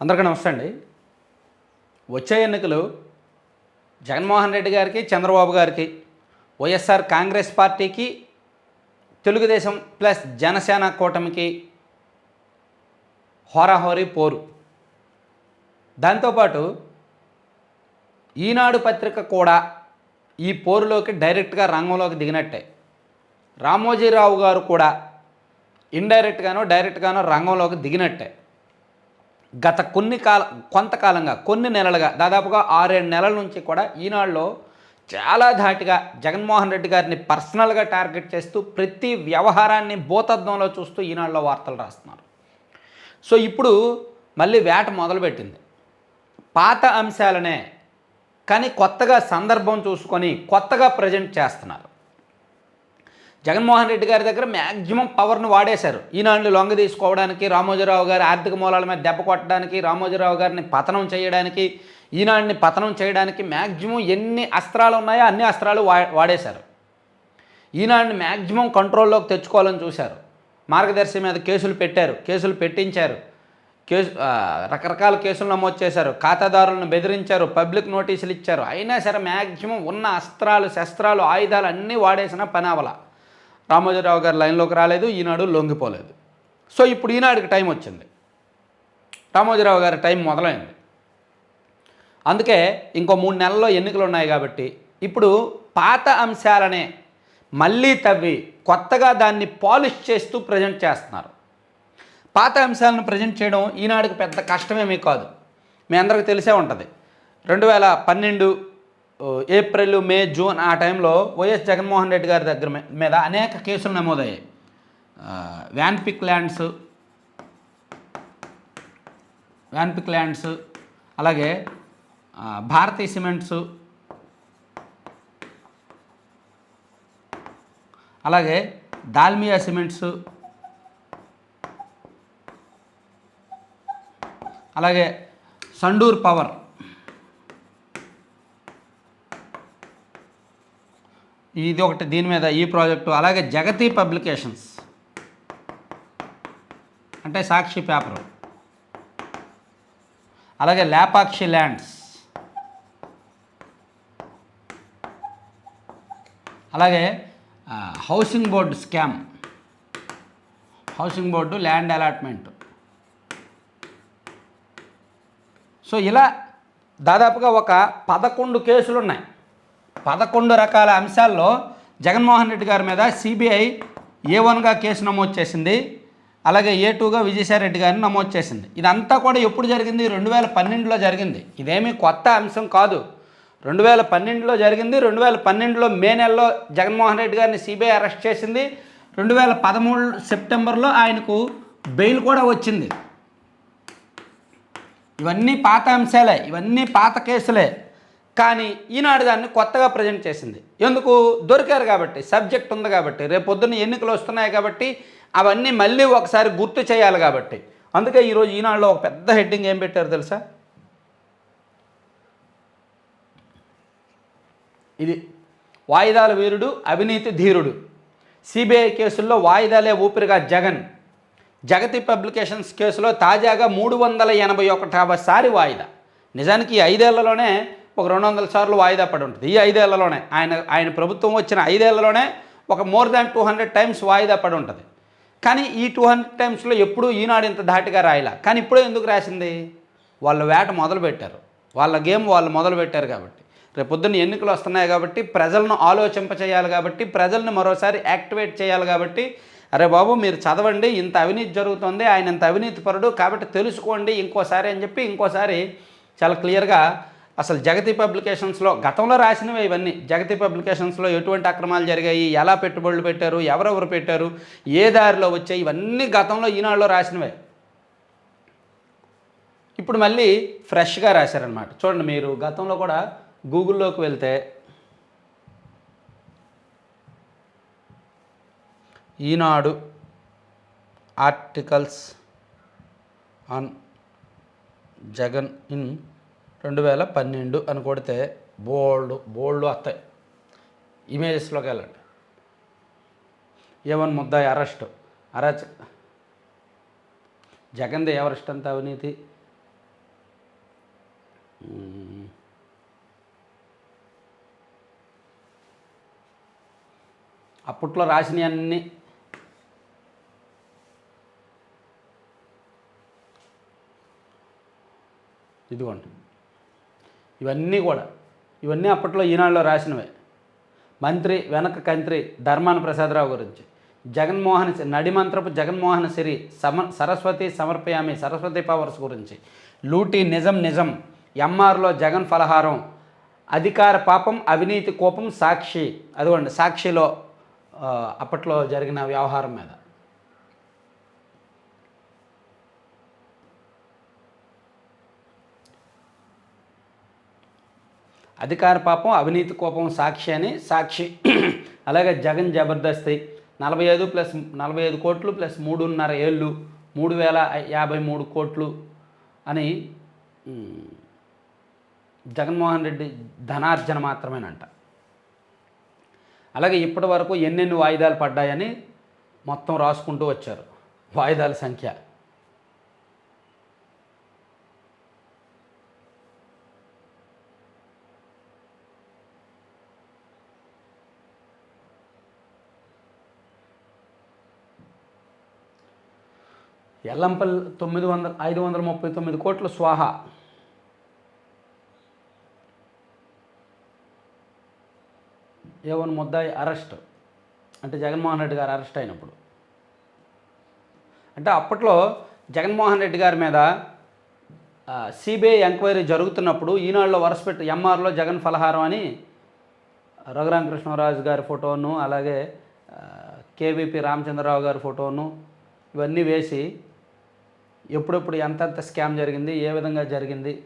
అందరికీ నమస్తే అండి. వచ్చే ఎన్నికలు జగన్మోహన్ రెడ్డి గారికి చంద్రబాబు గారికి వైఎస్ఆర్ కాంగ్రెస్ పార్టీకి తెలుగుదేశం ప్లస్ జనసేన కూటమికి హోరాహోరీ పోరు. దాంతోపాటు ఈనాడు పత్రిక కూడా ఈ పోరులోకి డైరెక్ట్గా రంగంలోకి దిగినట్టే. రామోజీరావు గారు కూడా ఇండైరెక్ట్గానో డైరెక్ట్గానో రంగంలోకి దిగినట్టే. గత కొన్ని కాల కొంతకాలంగా కొన్ని నెలలుగా దాదాపుగా ఆరేడు నెలల నుంచి కూడా ఈనాడులో చాలా ధాటిగా జగన్మోహన్ రెడ్డి గారిని పర్సనల్గా టార్గెట్ చేస్తూ ప్రతి వ్యవహారాన్ని భూతద్దంలో చూస్తూ ఈనాడులో వార్తలు రాస్తున్నారు. సో ఇప్పుడు మళ్ళీ వేట మొదలుపెట్టింది. పాత అంశాలనే కానీ కొత్తగా సందర్భం చూసుకొని కొత్తగా ప్రజెంట్ చేస్తున్నారు. జగన్మోహన్ రెడ్డి గారి దగ్గర మ్యాక్సిమం పవర్ను వాడేశారు. ఈనాడుని లొంగ తీసుకోవడానికి రామోజీరావు గారి ఆర్థిక మూలాల మీద దెబ్బ కొట్టడానికి రామోజీరావు గారిని పతనం చేయడానికి ఈనాడిని పతనం చేయడానికి మ్యాక్సిమం ఎన్ని అస్త్రాలు ఉన్నాయో అన్ని అస్త్రాలు వా వాడేశారు. ఈనాడిని మ్యాక్సిమం కంట్రోల్లోకి తెచ్చుకోవాలని చూశారు. మార్గదర్శి మీద కేసులు పెట్టారు కేసులు పెట్టించారు. కేసు రకరకాల కేసులు నమోదు చేశారు. ఖాతాదారులను బెదిరించారు పబ్లిక్ నోటీసులు ఇచ్చారు. అయినా సరే మ్యాక్సిమం ఉన్న అస్త్రాలు శస్త్రాలు ఆయుధాలు అన్నీ వాడేసిన పనావల. రామోజీరావు గారు లైన్లోకి రాలేదు ఈనాడు లొంగిపోలేదు. సో ఇప్పుడు ఈనాడుకి టైం వచ్చింది. రామోజీరావు గారి టైం మొదలైంది. అందుకే ఇంకో మూడు నెలల్లో ఎన్నికలు ఉన్నాయి కాబట్టి ఇప్పుడు పాత అంశాలనే మళ్ళీ తవ్వి కొత్తగా దాన్ని పాలిష్ చేస్తూ ప్రజెంట్ చేస్తున్నారు. పాత అంశాలను ప్రజెంట్ చేయడం ఈనాడుకి పెద్ద కష్టమేమీ కాదు. మీ అందరికీ తెలిసే ఉంటుంది. రెండు వేల పన్నెండు ఏప్రిల్ మే జూన్ ఆ టైంలో వైఎస్ జగన్మోహన్ రెడ్డి గారి దగ్గర మీద అనేక కేసులు నమోదయ్యాయి. వ్యాన్ వ్యాన్పిక్ ల్యాండ్స్ వ్యాన్పిక్ ల్యాండ్స్ అలాగే ఆ, భారతీ సిమెంట్స్ అలాగే దాల్మియా సిమెంట్స్ అలాగే సండూర్ పవర్. ఇది ఒకటి దీని మీద ఈ ప్రాజెక్టు అలాగే జగతి పబ్లికేషన్స్. అంటే సాక్షి పేపరు. అలాగే లేపాక్షి ల్యాండ్స్. అలాగే housing board scam. Housing board land allotment. So ఇలా దాదాపుగా ఒక పదకొండు కేసులు ఉన్నాయి పదకొండు రకాల అంశాల్లో జగన్మోహన్ రెడ్డి గారి మీద సిబిఐ ఏ వన్గా కేసు నమోదు చేసింది అలాగే ఏ టూగా విజయసాయిరెడ్డి గారిని నమోదు చేసింది. ఇదంతా కూడా ఎప్పుడు జరిగింది? రెండు వేల పన్నెండులో జరిగింది. ఇదేమీ కొత్త అంశం కాదు. రెండు వేల పన్నెండులో జరిగింది. రెండు వేల పన్నెండులో మే నెలలో జగన్మోహన్ రెడ్డి గారిని సిబిఐ అరెస్ట్ చేసింది. రెండు వేల పదమూడు సెప్టెంబర్లో ఆయనకు బెయిల్ కూడా వచ్చింది. ఇవన్నీ పాత అంశాలే. ఇవన్నీ పాత కేసులే. కానీ ఈనాడు దాన్ని కొత్తగా ప్రజెంట్ చేసింది. ఎందుకు? దొరికారు కాబట్టి సబ్జెక్ట్ ఉంది కాబట్టి రేపు పొద్దున్న ఎన్నికలు వస్తున్నాయి కాబట్టి అవన్నీ మళ్ళీ ఒకసారి గుర్తు చేయాలి కాబట్టి. అందుకే ఈరోజు ఈనాడులో ఒక పెద్ద హెడ్డింగ్ ఏం పెట్టారు తెలుసా? ఇది వాయిదాల వీరుడు అవినీతి ధీరుడు. సిబిఐ కేసుల్లో వాయిదాలే ఊపిరిగా జగన్. జగతి పబ్లికేషన్స్ కేసులో తాజాగా మూడు వందల ఎనభై ఒకటవ సారి వాయిదా. నిజానికి ఐదేళ్ళలోనే ఒక రెండు వందల సార్లు వాయిదా పడి ఉంటుంది. ఈ ఐదేళ్ళలోనే ఆయన ఆయన ప్రభుత్వం వచ్చిన ఐదేళ్ళలోనే ఒక more than two hundred times వాయిదా పడి ఉంటుంది. కానీ ఈ టూ హండ్రెడ్ టైమ్స్లో ఎప్పుడూ ఈనాడు ఇంత ధాటిగా రాయలా? కానీ ఇప్పుడే ఎందుకు రాసింది? వాళ్ళ వేట మొదలు పెట్టారు వాళ్ళ గేమ్ వాళ్ళు మొదలు పెట్టారు కాబట్టి. రేపు పొద్దున్న ఎన్నికలు వస్తున్నాయి కాబట్టి ప్రజలను ఆలోచింపచేయాలి కాబట్టి ప్రజల్ని మరోసారి యాక్టివేట్ చేయాలి కాబట్టి అరే బాబు మీరు చదవండి ఇంత అవినీతి జరుగుతుంది ఆయన ఇంత అవినీతి పరుడు కాబట్టి తెలుసుకోండి ఇంకోసారి అని చెప్పి ఇంకోసారి చాలా క్లియర్గా అసలు జగతి పబ్లికేషన్స్లో గతంలో రాసినవి ఇవన్నీ. జగతి పబ్లికేషన్స్లో ఎటువంటి అక్రమాలు జరిగాయి ఎలా పెట్టుబడులు పెట్టారు ఎవరెవరు పెట్టారు ఏ దారిలో వచ్చాయి ఇవన్నీ గతంలో ఈనాడులో రాసినవే. ఇప్పుడు మళ్ళీ ఫ్రెష్గా రాశారనమాట చూడండి మీరు గతంలో కూడా గూగుల్లోకి వెళ్తే Eenadu articles on Jagan in రెండు వేల పన్నెండు అని కొడితే బోల్డ్ బోల్డ్ వస్తాయి. ఇమేజెస్లోకి వెళ్ళండి. ఏమని ముద్దాయి అరెస్ట్ అరెస్ట్ జగన్ది ఎవరెస్ట్ అంత అవినీతి? అప్పట్లో రాసినవి ఇదిగోండి. ఇవన్నీ కూడా ఇవన్నీ అప్పట్లో ఈనాడులో రాసినవే. మంత్రి వెనక కంత్రి ధర్మాన ప్రసాదరావు గురించి. జగన్మోహన్ నడిమంత్రపు జగన్మోహన్ సిరి సమ సరస్వతి సమర్పయామి సరస్వతి పవర్స్ గురించి. లూటీ నిజం నిజం ఎంఆర్లో జగన్ ఫలహారం అధికార పాపం అవినీతి కోపం సాక్షి అదిగోండి సాక్షిలో అప్పట్లో జరిగిన వ్యవహారం మీద. అధికార పాపం అవినీతి కోపం సాక్షి అని సాక్షి. అలాగే జగన్ జబర్దస్తి నలభై ఐదు ప్లస్ నలభై ఐదు కోట్లు ప్లస్ మూడున్నర ఏళ్ళు మూడు వేల యాభై మూడు కోట్లు అని జగన్మోహన్ రెడ్డి ధనార్జన మాత్రమేనంట. అలాగే ఇప్పటి వరకు ఎన్నెన్ని వాయిదాలు పడ్డాయని మొత్తం రాసుకుంటూ వచ్చారు వాయిదాల సంఖ్య. ఎల్లంపల్లి తొమ్మిది వందల ఐదు వందల ముప్పై తొమ్మిది కోట్లు స్వాహా. ఏవన్ ముద్దాయి అరెస్ట్. అంటే జగన్మోహన్ రెడ్డి గారు అరెస్ట్ అయినప్పుడు. అంటే అప్పట్లో జగన్మోహన్ రెడ్డి గారి మీద సిబిఐ ఎంక్వైరీ జరుగుతున్నప్పుడు ఈనాడులో వరసపెట్టి ఎంఆర్లో జగన్ ఫలహారం అని రఘురామకృష్ణరాజు గారి ఫోటోను అలాగే కేవీపీ రామచంద్రరావు గారి ఫోటోను ఇవన్నీ వేసి ఎప్పుడెప్పుడు ఎంతెంత స్కామ్ జరిగింది ఏ విధంగా జరిగింది.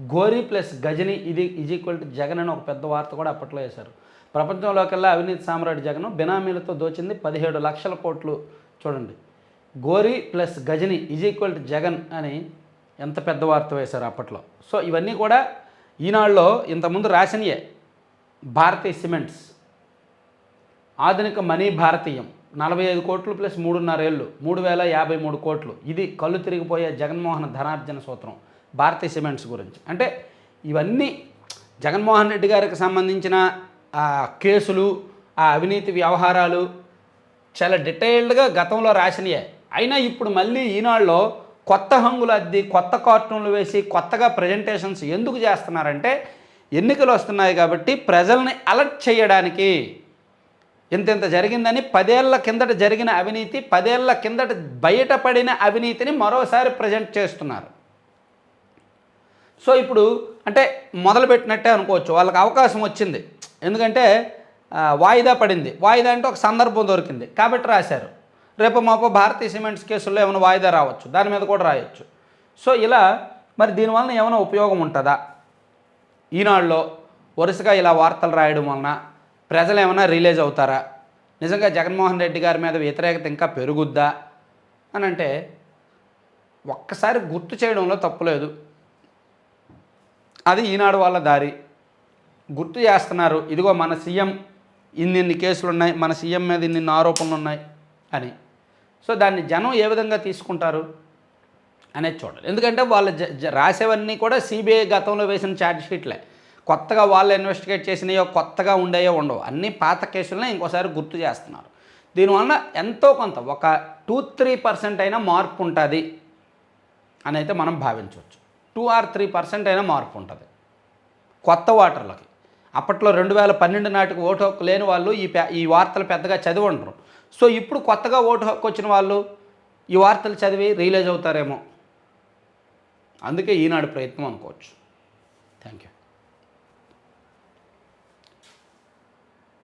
గోరి ప్లస్ గజని ఇది ఈజ్ ఈక్వల్ టు జగన్ అని ఒక పెద్ద వార్త కూడా అప్పట్లో వేశారు. ప్రపంచంలోకెల్లా అవినీతి సామ్రాట్ జగన్ బినామీలతో దోచింది పదిహేడు లక్షల కోట్లు. చూడండి. Ghori plus Ghazni is equal to Jagan అని ఎంత పెద్ద వార్త వేశారు అప్పట్లో. సో ఇవన్నీ కూడా ఈనాళ్ళలో ఇంతకుముందు రాసినయే. భారతీయ సిమెంట్స్. ఆధునిక మనీ భారతీయం. నలభై ఐదు కోట్లు ప్లస్ మూడున్నర ఏళ్ళు మూడు వేల యాభై మూడు కోట్లు. ఇది కళ్ళు తిరిగిపోయే జగన్మోహన్ ధనార్జన సూత్రం భారతీయ సిమెంట్స్ గురించి. అంటే ఇవన్నీ జగన్మోహన్ రెడ్డి గారికి సంబంధించిన ఆ కేసులు ఆ అవినీతి వ్యవహారాలు చాలా డీటెయిల్డ్గా గతంలో రాసినయే. అయినా ఇప్పుడు మళ్ళీ ఈనాళ్ళలో కొత్త హంగులు అద్ది కొత్త కార్టూన్లు వేసి కొత్తగా ప్రజెంటేషన్స్ ఎందుకు చేస్తున్నారంటే ఎన్నికలు వస్తున్నాయి కాబట్టి ప్రజల్ని అలర్ట్ చేయడానికి ఇంత జరిగిందని పదేళ్ళ కిందట జరిగిన అవినీతి పదేళ్ళ కిందట బయటపడిన అవినీతిని మరోసారి ప్రజెంట్ చేస్తున్నారు. సో ఇప్పుడు అంటే మొదలుపెట్టినట్టే అనుకోవచ్చు. వాళ్ళకి అవకాశం వచ్చింది. ఎందుకంటే వాయిదా పడింది. వాయిదా అంటే ఒక సందర్భం దొరికింది. కాబట్టి రాశారు. రేపు మాపు భారతీయ సిమెంట్స్ కేసుల్లో ఏమైనా వాయిదా రావచ్చు. దాని మీద కూడా రాయొచ్చు. సో ఇలా మరి దీనివలన ఏమైనా ఉపయోగం ఉంటుందా? ఈనాడులో వరుసగా ఇలా వార్తలు రాయడం వలన ప్రజలు ఏమైనా రిలీజ్ అవుతారా? నిజంగా జగన్మోహన్ రెడ్డి గారి మీద వ్యతిరేకత ఇంకా పెరుగుద్దా? అని అంటే ఒక్కసారి గుర్తు చేయడంలో తప్పులేదు అది ఈనాడు వాళ్ళ దారి. గుర్తు చేస్తున్నారు ఇదిగో మన సీఎం ఇన్నిన్ని కేసులు ఉన్నాయి మన సీఎం మీద ఇన్ని ఆరోపణలు ఉన్నాయి అని. సో దాన్ని జనం ఏ విధంగా తీసుకుంటారు అనేది చూడాలి. ఎందుకంటే వాళ్ళు రాసేవన్నీ కూడా సిబిఐ గతంలో వేసిన ఛార్జ్ షీట్లే కొత్తగా వాళ్ళు ఇన్వెస్టిగేట్ చేసినాయో కొత్తగా ఉండేయో ఉండవు. అన్ని పాత కేసులనే ఇంకోసారి గుర్తు చేస్తున్నారు. దీనివల్ల ఎంతో కొంత ఒక టూ త్రీ పర్సెంట్ అయినా మార్పు ఉంటుంది అని అయితే మనం భావించవచ్చు. టూ ఆర్ త్రీ పర్సెంట్ అయినా మార్పు ఉంటుంది. కొత్త వాటర్లకి. అప్పట్లో రెండు వేల పన్నెండు నాటికి ఓటు హక్కు లేని వాళ్ళు ఈ పే- ఈ వార్తలు పెద్దగా చదివి ఉండరు సో ఇప్పుడు కొత్తగా ఓటు హక్కు వచ్చిన వాళ్ళు ఈ వార్తలు చదివి రియలైజ్ అవుతారేమో. అందుకే ఈనాడు ప్రయత్నం అనుకోవచ్చు. Thank you